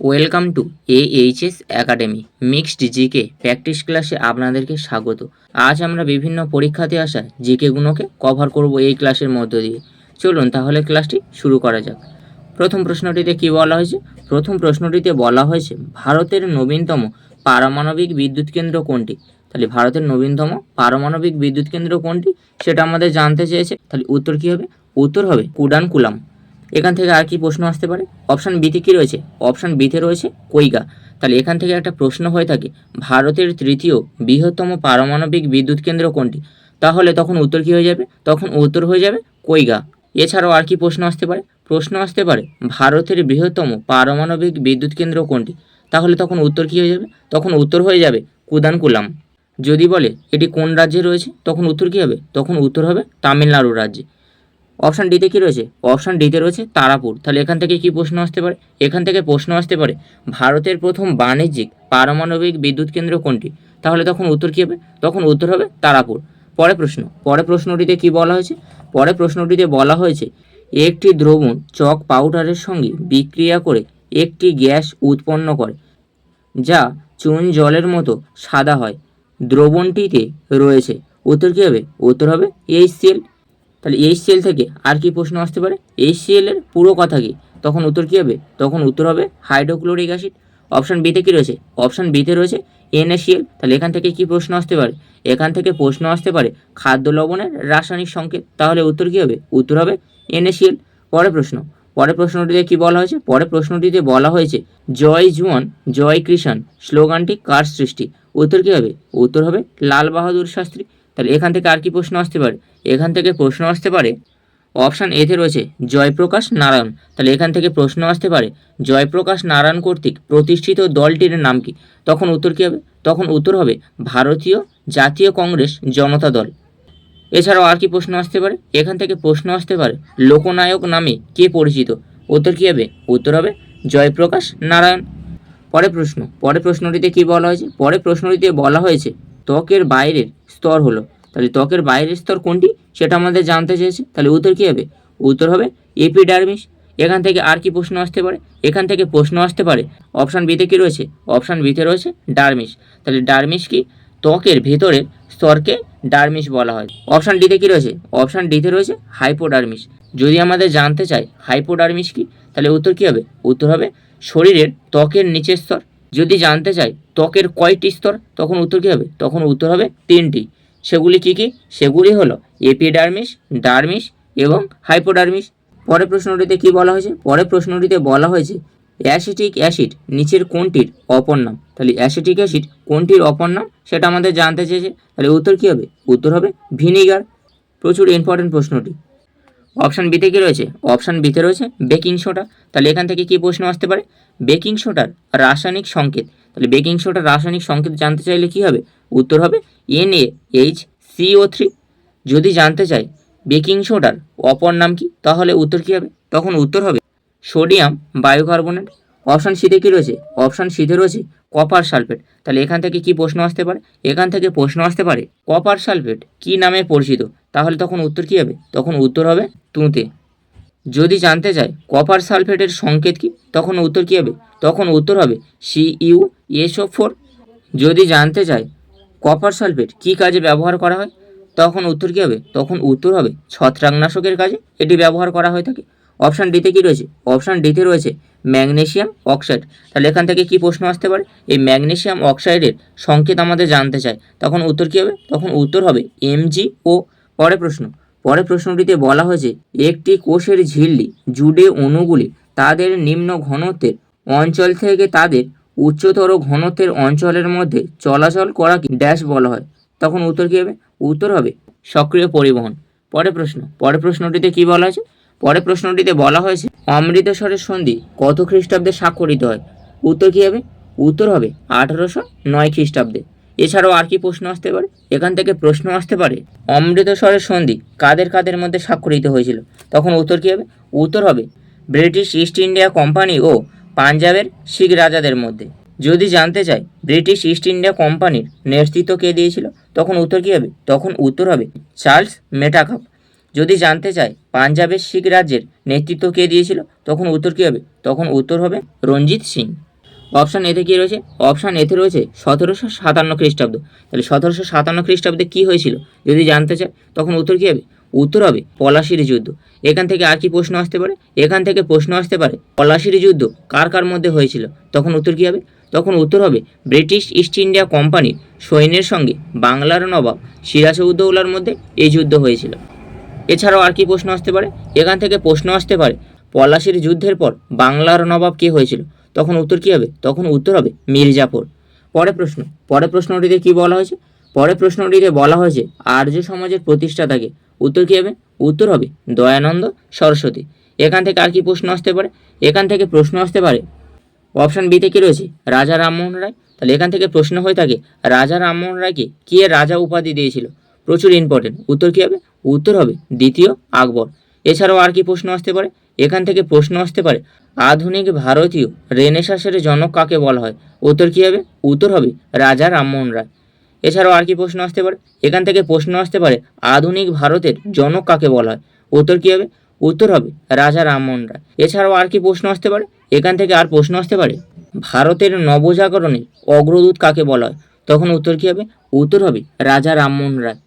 Welcome to HS academy mixed GK practice ক্লাসে আপনাদেরকে স্বাগত। আজ আমরা বিভিন্ন পরীক্ষাতে আসা জিকেগুলোকে কভার করব এই ক্লাসের মধ্য দিয়ে। চলুন তাহলে ক্লাসটি শুরু করা যাক। প্রথম প্রশ্নটিতে কি বলা হয়েছে? প্রথম প্রশ্নটিতে বলা হয়েছে, ভারতের নবীনতম পারমাণবিক বিদ্যুৎ কেন্দ্র কোনটি? তাহলে ভারতের নবীনতম পারমাণবিক বিদ্যুৎ কেন্দ্র কোনটি? সেটা আমাদের জানতে চেয়েছে। তাহলে উত্তর কি হবে? উত্তর হবে কুডানকুলাম এখান থেকে আর কি প্রশ্ন আসতে পারে? অপশান বিতে কি রয়েছে? অপশান বিতে রয়েছে কৈগা তাহলে এখান থেকে একটা প্রশ্ন হয়ে থাকে, ভারতের তৃতীয় বৃহত্তম পারমাণবিক বিদ্যুৎ কেন্দ্র কোনটি? তাহলে তখন উত্তর কি হয়ে যাবে? তখন উত্তর হয়ে যাবে কৈগা এছাড়াও আর কি প্রশ্ন আসতে পারে? প্রশ্ন আসতে পারে, ভারতের বৃহত্তম পারমাণবিক বিদ্যুৎ কেন্দ্র কোনটি? তাহলে তখন উত্তর কি হয়ে যাবে? তখন উত্তর হয়ে যাবে কুদানকুলাম। যদি বলে এটি কোন রাজ্যে রয়েছে, তখন উত্তর কী হবে? তখন উত্তর হবে তামিলনাড়ু রাজ্যে। অপশান ডিতে কি রয়েছে? অপশান ডিতে রয়েছে তারাপুর। তাহলে এখান থেকে কি প্রশ্ন আসতে পারে? এখান থেকে প্রশ্ন আসতে পারে, ভারতের প্রথম বাণিজ্যিক পারমাণবিক বিদ্যুৎ কেন্দ্র কোনটি? তাহলে তখন উত্তর কী হবে? তখন উত্তর হবে তারাপুর। পরে প্রশ্ন, পরে প্রশ্নটিতে কি বলা হয়েছে? পরে প্রশ্নটিতে বলা হয়েছে, একটি দ্রবণ চক পাউডারের সঙ্গে বিক্রিয়া করে একটি গ্যাস উৎপন্ন করে, যা চুন জলের মতো সাদা হয়। দ্রবণটিতে রয়েছে। উত্তর কী হবে? উত্তর হবে এইচসিএল তাহলে এইচসিএল থেকে আর কি প্রশ্ন আসতে পারে? এইচসিএল এর পুরো কথা কি? তখন উত্তর কী হবে? তখন উত্তর হবে হাইড্রোক্লোরিক অ্যাসিড। অপশান বিতে কী রয়েছে? অপশান বিতে রয়েছে এনএসিএল তাহলে এখান থেকে কি প্রশ্ন আসতে পারে? এখান থেকে প্রশ্ন আসতে পারে খাদ্য লবণের রাসায়নিক সংকেত। তাহলে উত্তর কী হবে? উত্তর হবে এনএসিএল পরে প্রশ্ন। পরের প্রশ্নটিতে কি বলা হয়েছে? পরের প্রশ্নটিতে বলা হয়েছে জয় জুয়ান, জয় কৃষাণ। স্লোগানটি কার সৃষ্টি? উত্তর কী হবে? উত্তর হবে লাল বাহাদুর শাস্ত্রী। তাহলে এখান থেকে আর কি প্রশ্ন আসতে পারে? এখান থেকে প্রশ্ন আসতে পারে অপশান এতে রয়েছে জয়প্রকাশ নারায়ণ। তাহলে এখান থেকে প্রশ্ন আসতে পারে জয়প্রকাশ নারায়ণ কর্তৃক প্রতিষ্ঠিত দলটির নাম কি? তখন উত্তর কী হবে? তখন উত্তর হবে ভারতীয় জাতীয় কংগ্রেস জনতা দল। এছাড়াও আর কি প্রশ্ন আসতে পারে? এখান থেকে প্রশ্ন আসতে পারে লোকনায়ক নামে কে পরিচিত? উত্তর কী হবে? উত্তর হবে জয়প্রকাশ নারায়ণ। পরে প্রশ্ন পরে প্রশ্নটিতে কি বলা হয়েছে? পরে প্রশ্নটিতে বলা হয়েছে ত্বকের বাইরের স্তর হলো। তাহলে ত্বকের বাইরের স্তর কোনটি? সেটা আমাদের জানতে চেয়েছে। তাহলে উত্তর কী হবে? উত্তর হবে এপিডার্মিস এখান থেকে আর কি প্রশ্ন আসতে পারে? এখান থেকে প্রশ্ন আসতে পারে অপশান বিতে কী রয়েছে? অপশান বিতে রয়েছে ডার্মিস তাহলে ডার্মিস কি? ত্বকের ভেতরের স্তরকে ডার্মিস বলা হয়। অপশান ডিতে কী রয়েছে? অপশান ডিতে রয়েছে হাইপোডার্মিস যদি আমাদের জানতে চাই হাইপোডার্মিস কি? তাহলে উত্তর কী হবে? উত্তর হবে শরীরের ত্বকের নিচের স্তর। যদি জানতে চাই ত্বকের কয়টি স্তর, তখন উত্তর কী হবে? তখন উত্তর হবে তিনটি। সেগুলি কি কি? সেগুলি হলো এপিডার্মিস ডার্মিস এবং হাইপোডার্মিস পরের প্রশ্নটিতে কি বলা হয়েছে? পরের প্রশ্নটিতে বলা হয়েছে অ্যাসিটিক অ্যাসিড নিচের কোনটির অপর নাম। তাহলে অ্যাসিটিক অ্যাসিড কোনটির অপর নাম? সেটা আমাদের জানতে চেয়েছে। তাহলে উত্তর কী হবে? উত্তর হবে ভিনিগার। প্রচুর ইম্পর্টেন্ট প্রশ্নটি। অপশান বিতে কী রয়েছে? অপশান বিতে রয়েছে বেকিং সোডা। তাহলে এখান থেকে কী প্রশ্ন আসতে পারে? বেকিং সোডার রাসায়নিক সংকেত। তাহলে বেকিং সোডার রাসায়নিক সংকেত জানতে চাইলে কি হবে? উত্তর হবে N A H CO three যদি জানতে চাই বেকিং সোডার অপর নাম কি, তাহলে উত্তর কী হবে? তখন উত্তর হবে সোডিয়াম বায়োকার্বনেট। অপশান সিতে কী রয়েছে? অপশান সিতে রয়েছে কপার সালফেট তাহলে এখান থেকে কি প্রশ্ন আসতে পারে? এখান থেকে প্রশ্ন আসতে পারে কপার সালফেট কি নামে পরিচিত? তাহলে তখন উত্তর কী হবে? তখন উত্তর হবে তুঁতে যদি জানতে চাই কপার সালফেটের সংকেত কি, তখন উত্তর কী হবে? তখন উত্তর হবে সি ইউ এসও ফোর যদি জানতে চাই কপার সালফেট কী কাজে ব্যবহার করা হয়, তখন উত্তর কী হবে? তখন উত্তর হবে ছত্রাকনাশকের কাজে। এটি ব্যবহার করা হয়ে থাকে। অপশান ডিতে কি রয়েছে? অপশান ডিতে রয়েছে ম্যাগনেসিয়াম অক্সাইড তাহলে এখান থেকে কি প্রশ্ন আসতে পারে? এই ম্যাগনেসিয়াম অক্সাইডের সংকেত আমাদের জানতে চাই তখন উত্তর কী হবে? তখন উত্তর হবে এমজি ও পরে প্রশ্ন। পরে প্রশ্নটিতে বলা হয়েছে, একটি কোষের ঝিল্লি জুডে অণুগুলি তাদের নিম্ন ঘনত্বের অঞ্চল থেকে তাদের উচ্চতর ঘনত্বের অঞ্চলের মধ্যে চলাচল করাকে ড্যাশ বলা হয়। তখন উত্তর কী হবে? উত্তর হবে সক্রিয় পরিবহন। পরে প্রশ্ন। পরে প্রশ্নটিতে কি বলা হয়েছে? পরে প্রশ্নটিতে বলা হয়েছে, অমৃতসরের সন্ধি কত খ্রিস্টাব্দে স্বাক্ষরিত হয়? উত্তর কী হবে? উত্তর হবে আঠারোশো নয় খ্রিস্টাব্দে। এছাড়াও আর কি প্রশ্ন আসতে পারে? এখান থেকে প্রশ্ন আসতে পারে, অমৃতসরের সন্ধি কাদের কাদের মধ্যে স্বাক্ষরিত হয়েছিল? তখন উত্তর কী হবে? উত্তর হবে ব্রিটিশ ইস্ট ইন্ডিয়া কোম্পানি ও পাঞ্জাবের শিখ রাজাদের মধ্যে। যদি জানতে চাই ব্রিটিশ ইস্ট ইন্ডিয়া কোম্পানির নেতৃত্ব কে দিয়েছিল, তখন উত্তর কী হবে? তখন উত্তর হবে চার্লস মেটাকাপ। যদি জানতে চাই পাঞ্জাবের শিখ রাজ্যের নেতৃত্ব কে দিয়েছিল, তখন উত্তর কী হবে? তখন উত্তর হবে রঞ্জিত সিং। অপশান এতে কী রয়েছে? অপশান এতে রয়েছে সতেরোশো সাতান্ন খ্রিস্টাব্দ। তাহলে সতেরোশো সাতান্ন খ্রিস্টাব্দে কী হয়েছিল? যদি জানতে চায়, তখন উত্তর কী হবে? উত্তর হবে পলাশির যুদ্ধ। এখান থেকে আর কি প্রশ্ন আসতে পারে? এখান থেকে প্রশ্ন আসতে পারে, পলাশির যুদ্ধ কার কার মধ্যে হয়েছিল? তখন উত্তর কী হবে? তখন উত্তর হবে ব্রিটিশ ইস্ট ইন্ডিয়া কোম্পানির সৈন্যের সঙ্গে বাংলার নবাব সিরাজউদ্দৌলার মধ্যে এই যুদ্ধ হয়েছিল। এছাড়াও আর কি প্রশ্ন আসতে পারে? এখান থেকে প্রশ্ন আসতে পারে, পলাশির যুদ্ধের পর বাংলার নবাব কে হয়েছিল? তখন উত্তর কী হবে? তখন উত্তর হবে মির্জাফর পরে প্রশ্ন পরে প্রশ্নটিতে কি বলা হয়েছে? পরে প্রশ্নটিতে বলা হয়েছে আর্য সমাজের প্রতিষ্ঠাতাকে উত্তর কী হবে? উত্তর হবে দয়ানন্দ সরস্বতী। এখান থেকে আর কি প্রশ্ন আসতে পারে? এখান থেকে প্রশ্ন আসতে পারে, অপশান বিতে কি রয়েছে? রাজা রামমোহন রায়। তাহলে এখান থেকে প্রশ্ন হয়ে থাকে, রাজা রামমোহন রায়কে কে রাজা উপাধি দিয়েছিল? প্রচুর ইম্পর্টেন্ট উত্তর কী হবে? উত্তর হবে দ্বিতীয় আকবর। এছাড়াও আর কি প্রশ্ন আসতে পারে? এখান থেকে প্রশ্ন আসতে পারে, আধুনিক ভারতীয় রেনেসাসের জনক কাকে বলা হয়? উত্তর কী হবে? উত্তর হবে রাজা রামমোহন রায়। এছাড়াও আর কি প্রশ্ন আসতে পারে? এখান থেকে প্রশ্ন আসতে পারে, আধুনিক ভারতের জনক কাকে বলা হয়? উত্তর কী হবে? উত্তর হবে রাজা রামমোহন রায়। এছাড়াও আর কি প্রশ্ন আসতে পারে? এখান থেকে আর প্রশ্ন আসতে পারে, ভারতের নবজাগরণের অগ্রদূত কাকে বলা হয়? তখন উত্তর কী হবে? উত্তর হবে রাজা রামমোহন রায়।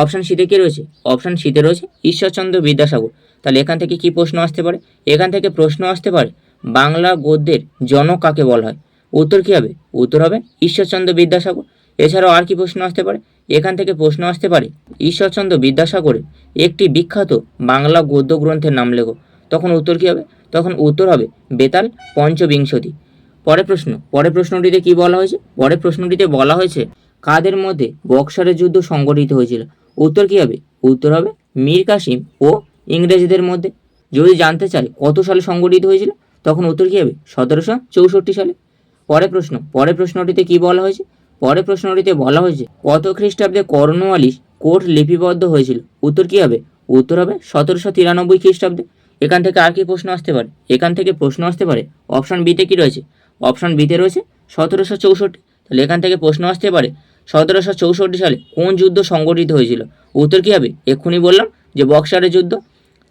অপশান শীতে কী রয়েছে? অপশান শীতে রয়েছে ঈশ্বরচন্দ্র বিদ্যাসাগর। তাহলে এখান থেকে কি প্রশ্ন আসতে পারে? এখান থেকে প্রশ্ন আসতে পারে, বাংলা গদ্যের জনক কাকে বলা হয়? উত্তর কী হবে? উত্তর হবে ঈশ্বরচন্দ্র বিদ্যাসাগর। এছাড়াও আর কি প্রশ্ন আসতে পারে? এখান থেকে প্রশ্ন আসতে পারে, ঈশ্বরচন্দ্র বিদ্যাসাগরের একটি বিখ্যাত বাংলা গদ্য গ্রন্থের নাম লেখো। তখন উত্তর কী হবে? তখন উত্তর হবে বেতাল পঞ্চবিংশতি। পরের প্রশ্ন, পরের প্রশ্নটিতে কি বলা হয়েছে? পরের প্রশ্নটিতে বলা হয়েছে, কাদের মধ্যে বক্সারের যুদ্ধ সংগঠিত হয়েছিল? উত্তর কী হবে? উত্তর হবে মীর কাসিম ও ইংরেজদের মধ্যে। যদি জানতে চাই কত সালে সংগঠিত হয়েছিল, তখন উত্তর কী হবে? সতেরোশো চৌষট্টি সালে। পরের প্রশ্ন, পরের প্রশ্নটিতে কি বলা হয়েছে? পরের প্রশ্নটিতে বলা হয়েছে কত খ্রিস্টাব্দে কর্নওয়ালিস কোর্ট লিপিবদ্ধ হয়েছিল? উত্তর কী হবে? উত্তর হবে সতেরোশো তিরানব্বই খ্রিস্টাব্দে। এখান থেকে আর কি প্রশ্ন আসতে পারে? এখান থেকে প্রশ্ন আসতে পারে অপশান বিতে কি রয়েছে? অপশান বিতে রয়েছে সতেরোশো চৌষট্টি। তাহলে এখান থেকে প্রশ্ন আসতে পারে সতেরোশো চৌষট্টি সালে কোন যুদ্ধ সংগঠিত হয়েছিল? উত্তর কী হবে? এক্ষুনি বললাম যে বক্সারের যুদ্ধ।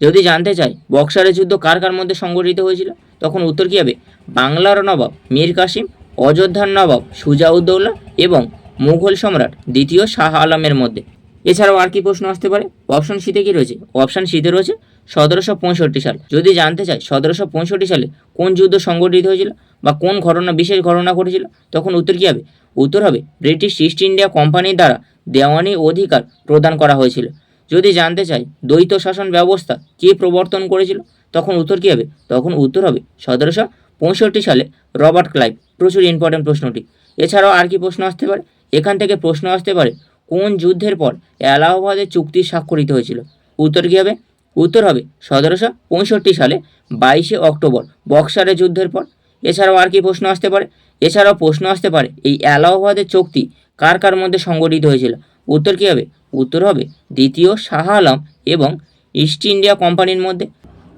যদি জানতে চাই, বক্সারের যুদ্ধ কার কার মধ্যে সংগঠিত হয়েছিল, তখন উত্তর কী হবে? বাংলার নবাব মীর কাসিম, অযোধ্যার নবাব সুজাউদ্দৌলা এবং মুঘল সম্রাট দ্বিতীয় শাহ আলমের মধ্যে। এছাড়াও আর কি প্রশ্ন আসতে পারে? অপশন সিতে কি রয়েছে? অপশন সিতে রয়েছে সতেরোশো পঁয়ষট্টি সাল। যদি জানতে চাই, সতেরোশো পঁয়ষট্টি সালে কোন যুদ্ধ সংগঠিত হয়েছিল বা কোন ঘটনা, বিশেষ ঘটনা ঘটেছিল, তখন উত্তর কী হবে? উত্তর হবে ব্রিটিশ ইস্ট ইন্ডিয়া কোম্পানির দ্বারা দেওয়ানি অধিকার প্রদান করা হয়েছিল। যদি জানতে চাই, দ্বৈত শাসন ব্যবস্থা কে প্রবর্তন করেছিল, তখন উত্তর কী হবে? তখন উত্তর হবে সতেরোশো পঁয়ষট্টি সালে রবার্ট ক্লাইভ। প্রচুর ইম্পর্টেন্ট প্রশ্নটি। এছাড়াও আর কি প্রশ্ন আসতে পারে? এখান থেকে প্রশ্ন আসতে পারে, কোন যুদ্ধের পর এলাহাবাদের চুক্তি স্বাক্ষরিত হয়েছিল? উত্তর কী হবে? উত্তর হবে সতেরোশো পঁয়ষট্টি সালে বাইশে অক্টোবর, বক্সারের যুদ্ধের পর। এছাড়াও আর কি প্রশ্ন আসতে পারে? এছাড়াও প্রশ্ন আসতে পারে, এই এলাহাবাদের চুক্তি কার কার মধ্যে সংগঠিত হয়েছিল? উত্তর কী হবে? উত্তর হবে দ্বিতীয় শাহ আলম এবং ইস্ট ইন্ডিয়া কোম্পানির মধ্যে।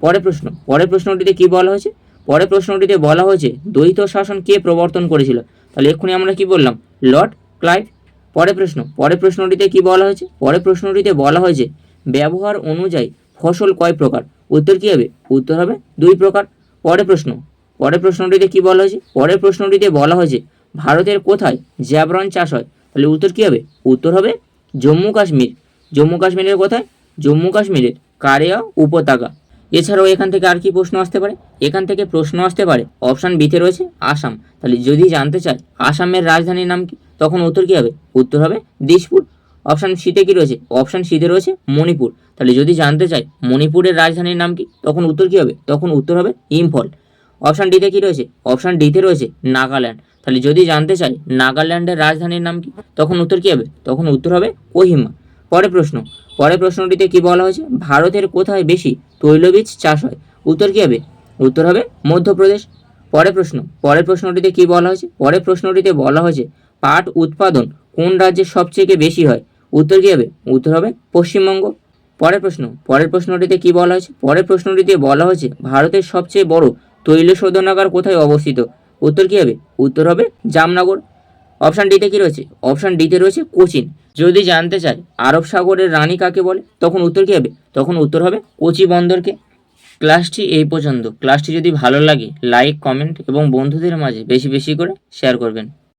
পরের প্রশ্ন, পরের প্রশ্নটিতে কি বলা হয়েছে? পরের প্রশ্নটিতে বলা হয়েছে দ্বৈত শাসন কে প্রবর্তন করেছিল? তাহলে এক্ষুনি আমরা কি বললাম? Lord Clive. পরের প্রশ্ন, পরের প্রশ্নটিতে কি বলা হয়েছে? পরের প্রশ্নটিতে বলা হয়েছে ব্যবহার অনুযায়ী ফসল কয় প্রকার? উত্তর কী হবে? উত্তর হবে দুই প্রকার। পরের প্রশ্ন পরের প্রশ্নটিতে কি বলা হয়েছে? পরের প্রশ্নটিতে বলা হয়েছে, ভারতের কোথায় জ্যাবরন চাষ হয়? তাহলে উত্তর কী হবে? উত্তর হবে জম্মু কাশ্মীর। জম্মু কাশ্মীরের কোথায়? জম্মু কাশ্মীরের কারেয়া উপত্যকা। এছাড়াও এখান থেকে আর কি প্রশ্ন আসতে পারে? এখান থেকে প্রশ্ন আসতে পারে অপশান বিতে রয়েছে আসাম। তাহলে যদি জানতে চাই আসামের রাজধানীর নাম কি? তখন উত্তর কী হবে? উত্তর হবে দিশপুর অপশান সিতে কী রয়েছে? অপশান সিতে রয়েছে মণিপুর। তাহলে যদি জানতে চাই মণিপুরের রাজধানীর নাম কি? তখন উত্তর কী হবে? তখন উত্তর হবে ইম্ফল। অপশান ডিতে কি রয়েছে? অপশান ডিতে রয়েছে নাগাল্যান্ড তাহলে যদি জানতে চাই নাগাল্যান্ডের রাজধানীর নাম কি? তখন উত্তর কী হবে? তখন উত্তর হবে কোহিমা পরের প্রশ্ন। পরের প্রশ্নটিতে কি বলা হয়েছে? ভারতের কোথায় বেশি তৈলবীজ চাষ হয়? উত্তর কী হবে? উত্তর হবে মধ্যপ্রদেশ। পরের প্রশ্ন। পরের প্রশ্নটিতে কি বলা হয়েছে? পরের প্রশ্নটিতে বলা হয়েছে পাট উৎপাদন কোন রাজ্যে সবচেয়ে বেশি হয়? উত্তর কী হবে? উত্তর হবে পশ্চিমবঙ্গ। পরের প্রশ্ন। পরের প্রশ্নটিতে কি বলা হয়েছে? পরের প্রশ্নটিতে বলা হয়েছে ভারতের সবচেয়ে বড় তৈল শোধনাগার কোথায় অবস্থিত? উত্তর কী হবে? উত্তর হবে জামনগর। অপশান ডিতে কী রয়েছে? অপশান ডিতে রয়েছে কোচিন। যদি জানতে চাই, আরব সাগরের রানী কাকে বলে, তখন উত্তর কী হবে? তখন উত্তর হবে কোচি বন্দরকে ক্লাসটি এই পর্যন্ত। ক্লাসটি যদি ভালো লাগে, লাইক, কমেন্ট এবং বন্ধুদের মাঝে বেশি বেশি করে শেয়ার করবেন।